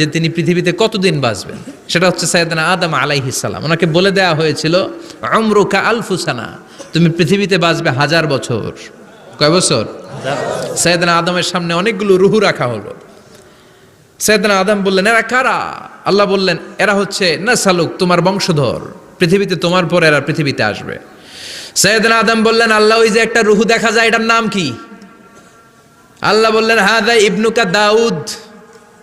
যে তিনি পৃথিবীতে কতদিন বাঁচবেন? সেটা হচ্ছে সাইদানা আদম আলাইহিসাল্লাম ওনাকে বলে দেওয়া হয়েছিল অমরুকা আলফুসানা, তুমি পৃথিবীতে বাঁচবে হাজার বছর। কয় বছর? সৈয়দনা আদমের সামনে অনেকগুলো রুহু রাখা হলো। সৈয়দনা আদম বললেন, এরা কারা? আল্লাহ বললেন, এরা হচ্ছে না সালুক তোমার বংশধর। পৃথিবীতে তোমার পর এরা পৃথিবীতে আসবে। সৈয়দনা আদম বললেন, আল্লাহ, ওই যে একটা রুহু দেখা যায়, এটার নাম কি? আল্লাহ বললেন হাদা ইবনুকা দাউদ।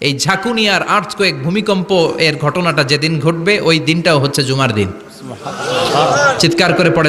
এই ঝাঁকুনিয়ার আর্থ কয়েক ভূমিকম্প এর ঘটনাটা যেদিন ঘটবে ওই দিনটাও হচ্ছে জুমার দিন। চিৎকার করে পড়েন